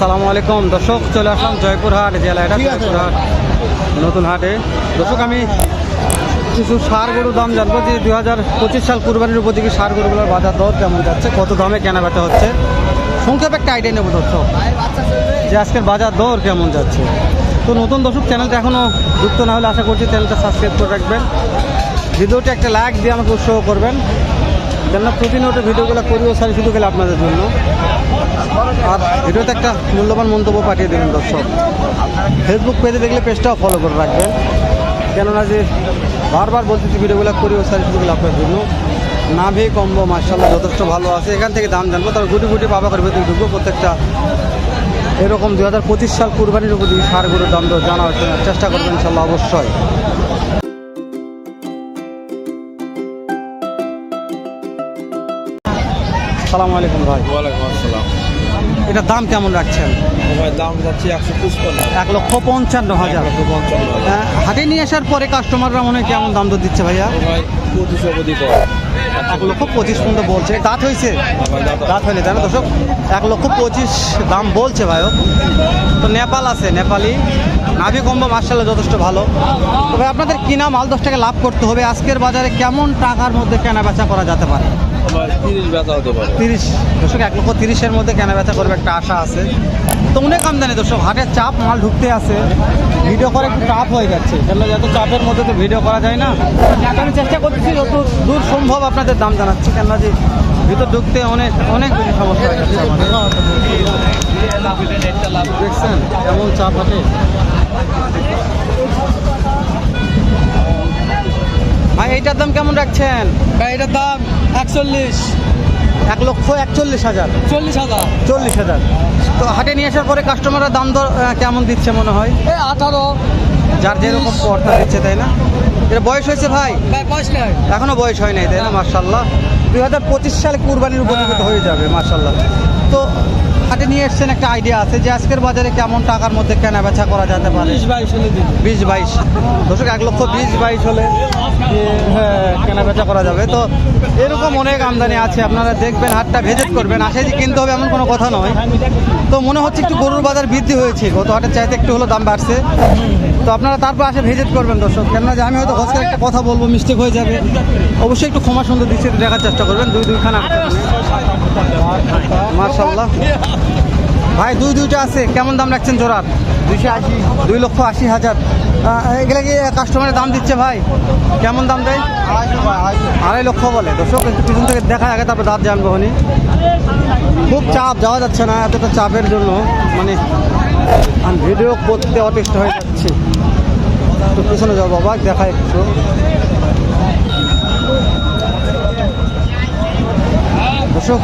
আসসালামু আলাইকুম। দর্শক চলে আসলাম জয়পুরহাট জেলা এটা জয়পুরহাট নতুন হাটে। দর্শক আমি কিছু সার গরুর দাম জানব যে দু হাজার পঁচিশ সাল কুরবানির উপর উপযোগী সার গরুগুলোর বাজার দর কেমন যাচ্ছে কত দামে কেনা বেচা হচ্ছে। সংক্ষেপে একটা আইডিয়া নেব দর্শক যে আজকের বাজার দর কেমন যাচ্ছে। তো নতুন দর্শক চ্যানেলটা এখনও যুক্ত না হলে আশা করছি চ্যানেলটা সাবস্ক্রাইব করে রাখবেন। ভিডিওটি একটা লাইক দিয়ে আমাকে উৎসাহ করবেন। কেননা প্রতিনিয়ত ভিডিওগুলো করিও সারি শুধু গেলে আপনাদের জন্য। আর ভিডিওতে একটা মূল্যবান মন্তব্য পাঠিয়ে দেবেন দর্শক। ফেসবুক পেজে দেখলে পেজটাও ফলো করে রাখবেন। কেননা যে বারবার বলতেছি ভিডিওগুলো করিও সারি শুধু জন্য। নাভি কম্বো মার্শাল্লাহ যথেষ্ট ভালো আছে। এখান থেকে দাম জানব, তারপর গুটি গুটি পাবা করে ভেতরে ঢুকবো। প্রত্যেকটা এরকম দু হাজার পঁচিশ সাল কুরবানির উপযোগী সার গরুর দাম জানার চেষ্টা করবেন ইনশাল্লাহ অবশ্যই। সালাম আলাইকুম ভাই। ওয়ালাইকুম আসসালাম। এটার দাম কেমন রাখছেন? দাম যাচ্ছে একশো পঁচপান্ন। এক লক্ষ পঞ্চান্ন হাজার। হ্যাঁ, হাটে নিয়ে আসার পরে কাস্টমাররা মনে হয় কেমন দাম দর দিচ্ছে ভাইয়া? পঁচিশ অবধি এক লক্ষ পঁচিশ পর্যন্ত বলছে। দাঁত হয়েছে? দাঁত হয়নি তাই না দর্শক? এক লক্ষ পঁচিশ দাম বলছে ভাইও। তো নেপাল আছে নেপালি। নাভি কম্ব মার্শাল্লাহ যথেষ্ট ভালো। তবে আপনাদের কিনা মাল দশ টাকা লাভ করতে হবে। আজকের বাজারে কেমন টাকার মধ্যে কেনা বেচা করা যেতে পারে? তিরিশ দর্শক, এক লক্ষ তিরিশের মধ্যে কেনা বেচা করবে একটা আশা আছে। তো অনেক আমদানি, দর্শক হাটের চাপ, মাল ঢুকতে আছে। ভিডিও করা চাপ হয়ে যাচ্ছে। কেন এত চাপের মধ্যে তো ভিডিও করা যায় না। আমি চেষ্টা করতেছি যত দূর সম্ভব আপনাদের দাম জানাচ্ছি। কেননা যে ভিতর ঢুকতে অনেক অনেক বেশি সমস্যা হয়ে যাচ্ছে। দেখছেন, কেমন চাপ হাটে ভাই এইটার দাম কেমন রাখছেন? ভাই এটার দাম একচল্লিশ। এক লক্ষ একচল্লিশ হাজার। চল্লিশ হাজার। চল্লিশ হাজার। তো হাটে নিয়ে আসার পরে কাস্টমাররা দাম দর কেমন দিচ্ছে মনে হয়? এই আঠারো। যার যেরকম পর্দা দিচ্ছে তাই না? এটা বয়স হয়েছে ভাই? এখনও বয়স হয় নাই তাই না মার্শাল্লাহ দুই হাজার পঁচিশ সালে কুরবানির উপযোগিত হয়ে। যাবে মার্শাল্লাহ তো হাটে নিয়ে এসছেন একটা আইডিয়া আছে যে আজকের বাজারে কেমন টাকার মধ্যে কেনা বেচা করা যেতে পারে? বিশ বাইশ হলে বিশ বাইশ। দর্শক এক লক্ষ বিশ বাইশ হলে হ্যাঁ, কেনা বেচা করা যাবে। তো এরকম অনেক আমদানি আছে আপনারা দেখবেন হাটটা ভিজিট করবেন আসে যে কিনতে হবে এমন কোনো কথা নয়। তো মনে হচ্ছে একটু গরুর বাজার বৃদ্ধি হয়েছে গত হাটের চাইতে একটু হলো দাম বাড়ছে। তো আপনারা তারপর আসে ভিজিট করবেন দর্শক। কেননা যে আমি হয়তো হসকে একটা কথা বলব মিস্টেক হয়ে যাবে। অবশ্যই একটু ক্ষমা সুন্দর দৃষ্টিতে দেখার চেষ্টা করবেন দুই দুইখানা। মার্শাল্লাহ ভাই দুই দুইটা আছে কেমন দাম রাখছেন জোড়ার? দুইশো আশি। দুই লক্ষ আশি হাজার। এগুলা কি কাস্টমারের দাম দিচ্ছে ভাই? কেমন দাম দেয়? আড়াই লক্ষ বলে। দর্শক, একটু পিছন থেকে দেখা আগে, তারপর দাঁত জানব হনি। খুব চাপ, যাওয়া যাচ্ছে না, এতটা চাপের জন্য। মানে ভিডিও করতে অতিষ্ঠ হয়ে যাচ্ছি। একটু পিছনে যাব বাবা, দেখা একটু। দর্শক,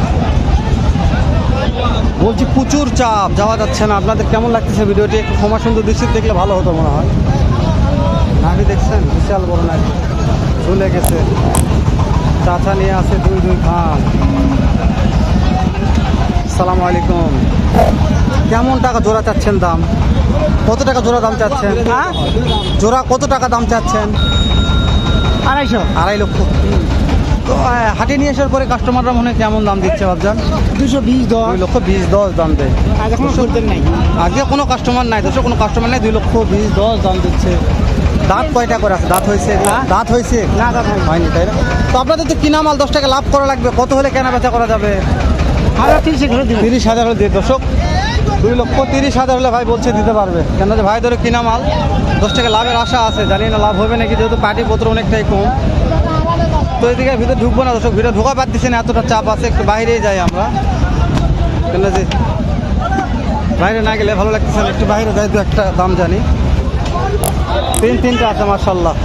বলছি প্রচুর চাপ, যাওয়া যাচ্ছে না। আপনাদের কেমন লাগতেছে ভিডিওটি একটু ক্ষমা সুন্দর দৃষ্টিতে দেখলে ভালো হতো মনে হয়। বিশাল বড় নাভি ঝুলে গেছে। চাচা নিয়ে আছে দুই দুই খান। সালাম আলাইকুম। কেমন টাকা জোড়া চাচ্ছেন দাম? কত টাকা জোড়া দাম চাচ্ছেন? হ্যাঁ? জোড়া কত টাকা দাম চাচ্ছেন? আড়াইশো। আড়াই লক্ষ। তো হাটে নিয়ে আসার পরে কাস্টমাররা মনে হয় কেমন দাম দিচ্ছে ভাবজান দুশো বিশ দশ। দুই লক্ষ বিশ দশ দাম দেয়। আগে নাই। আজকে কোনো কাস্টমার নাই দুশো কোনো কাস্টমার নাই দুই লক্ষ বিশ দশ দাম দিচ্ছে। দাঁত কয়টা করে আছে? দাঁত হয়েছে হ্যাঁ? দাঁত? হয়েছে? না দাদা হয়নি। তাই না? তো আপনাদের তো কিনা মাল দশ টাকা লাভ করা লাগবে? কত হলে কেনা বেচা করা যাবে? তিরিশে হাজার হলে দিয়ে দর্শক দুই লক্ষ তিরিশ হাজার হলে ভাই বলছে দিতে পারবে। কেন যে ভাই ধরে কিনা মাল দশ টাকা লাভের আশা আছে জানি না লাভ হবে নাকি যেহেতু পার্টি পত্র অনেকটাই কম। তো এদিকে ভিতরে ঢুকবো না দর্শক ভিতরে ঢোকা পাচ্ছি না এতটা চাপ আছে একটু বাইরেই যাই আমরা। কেন যে বাইরে না গেলে ভালো লাগতেছে না একটু বাইরে যাই দু একটা দাম জানি। তিন তিনটা আছে মার্শাল্লাহ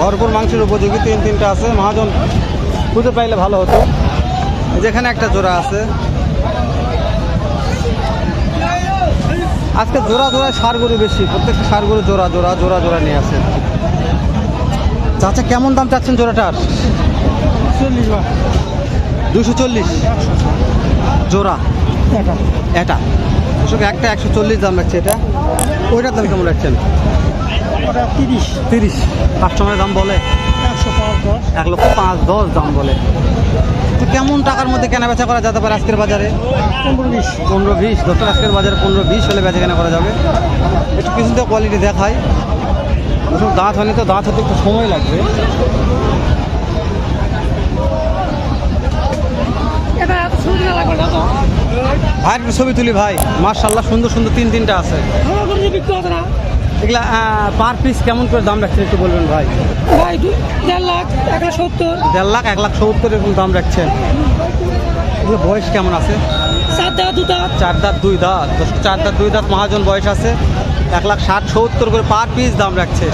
ভরপুর মাংসের উপযোগী তিন তিনটা আছে। মহাজন খুঁজে পাইলে ভালো হতো। যেখানে একটা জোড়া আছে। আজকে জোড়া জোড়া সার গরু বেশি। প্রত্যেকটা সার গরু জোড়া জোড়া জোড়া জোড়া নিয়ে আসে। চাচা কেমন দাম চাচ্ছেন জোড়াটার? চল্লিশ দুশো চল্লিশ। জোড়া? এটা এটা একটা একশো চল্লিশ দাম রাখছে এটা। ওইটার দাম কেমন রাখছেন? ওটা তিরিশ। তিরিশ। কাস্টমারের দাম বলে? একশো পাঁচ দশ। এক লক্ষ পাঁচ দশ দাম বলে। তো কেমন টাকার মধ্যে কেনা বেচা করা যেতে পারে আজকের বাজারে? পনেরো বিশ। পনেরো বিশ। দশটার আজকের বাজারে পনেরো বিশ হলে বেচা কেনা করা যাবে। একটু কিছুটা কোয়ালিটি দেখায় দাঁত হয়নি তো দাঁত হতে একটু সময় লাগবে। এটা এত সুবিধা লাগবে না তো? ভাই একটু ছবি তুলি ভাই। মার্শাল্লাহ সুন্দর সুন্দর তিন তিনটা আছে। এগুলা পার পিস কেমন করে দাম রাখছেন একটু বলবেন ভাই? ভাই দু- দেড় লাখ এক লাখ সত্তর। দেড় লাখ এক লাখ সত্তর এরকম দাম রাখছেন। এগুলো বয়স কেমন আছে? চার দেওয়া দুটা চার দাঁত দুই দাঁত। চার দাঁত দুই দাঁত মহাজন বয়স আছে। এক লাখ ষাট সত্তর করে পার পিস দাম রাখছে।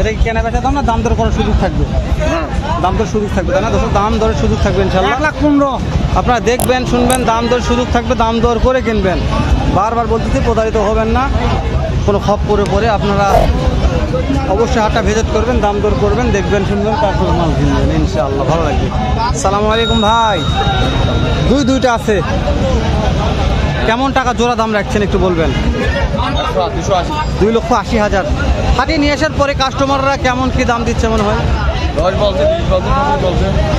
এটা কি কেনা বেচা দাম না দাম দর করার সুযোগ থাকবে? হ্যাঁ। দাম দর সুযোগ থাকবে তাই না? দশ দাম দরের সুযোগ থাকবে ইনশাল্লাহ। এক লাখ পনেরো। আপনারা দেখবেন শুনবেন দাম দর সুযোগ থাকবে দাম দর করে কিনবেন। বারবার বলতেছি প্রতারিত হবেন না। কোনো খপ করে পরে আপনারা অবশ্যই হাটটা ভিজিট করবেন দাম দর করবেন দেখবেন শুনবেন তারপর মাল কিনবেন ইনশাআল্লাহ। ভালো লাগবে। সালামু আলাইকুম ভাই। দুই দুইটা আছে। কেমন টাকা জোড়া দাম রাখছেন একটু বলবেন? দুই লক্ষ আশি হাজার। হাটে নিয়ে আসার পরে কাস্টমাররা কেমন কি দাম দিচ্ছে মনে হয়?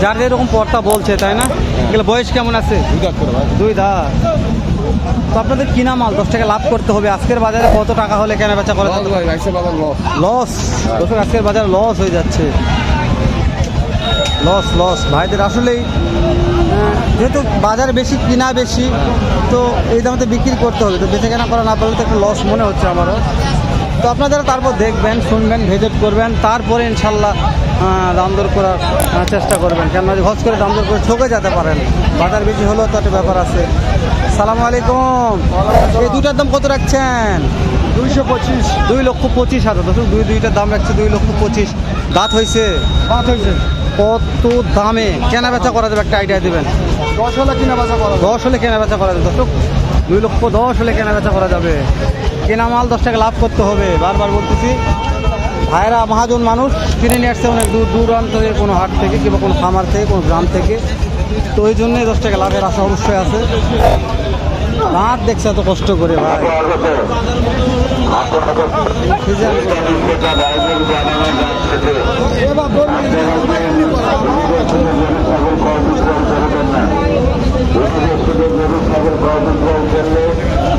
যার যেরকম পর্তা বলছে তাই না? বয়স কেমন আছে? দুই দাঁত। তো আপনাদের কিনা মাল দশ টাকা লাভ করতে হবে। আজকের বাজারে কত টাকা হলে কেনা বেচা করা লস ভাই লস লস দর্শক আজকের বাজার লস হয়ে যাচ্ছে। লস লস ভাইদের আসলেই যেহেতু বাজার বেশি কিনা বেশি তো এই দামে বিক্রি করতে হবে। তো বেঁচে কেনা করা না পারলে তো একটা লস মনে হচ্ছে আমারও। তো আপনারা তারপর দেখবেন শুনবেন ভিজিট করবেন তারপরে ইনশাল্লাহ আহ, দাম দর করার চেষ্টা করবেন। কেননা হজ করে দাম দর করে ঠকে যেতে পারেন বাজার বেশি হলেও তো একটা ব্যাপার আছে। সালাম আলাইকুম। এই দুটার দাম কত রাখছেন? দুইশো পঁচিশ। দুই লক্ষ পঁচিশ হাজার দর্শক দুই দুইটার দাম রাখছে দুই লক্ষ পঁচিশ। দাঁত হয়েছে পাঁচ হয়েছে কত দামে? কেনা বেচা করা যাবে একটা আইডিয়া দেবেন। দশ হলে কিনা বাজা করা দশ হলে কেনা বেচা করা যাবে দর্শক। দুই লক্ষ দশ হলে কেনা বেচা করা যাবে। কেনা মাল দশ টাকা লাভ করতে হবে, বারবার বলতেছি। ভাইরা মহাজন মানুষ, কিনে নিয়ে আসছে অনেক দূর, দূরান্ত থেকে কোনো হাট থেকে কিংবা কোনো খামার থেকে, কোনো গ্রাম থেকে। তো ওই জন্যই দশ টাকা লাভের আশা অবশ্যই আছে। দাঁত দেখছে এত কষ্ট করে ভাই।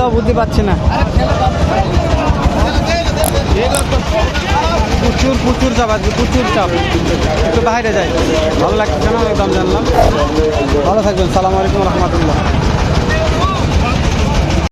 যাব বুদ্ধি পাচ্ছি না। প্রচুর প্রচুর চাপ আছে, প্রচুর চাপ। একটু বাইরে যাই। ভালো লাগছে না? একদম দাম জানলাম। ভালো থাকবেন। সালাম আলাইকুম রহমতুল্লাহ।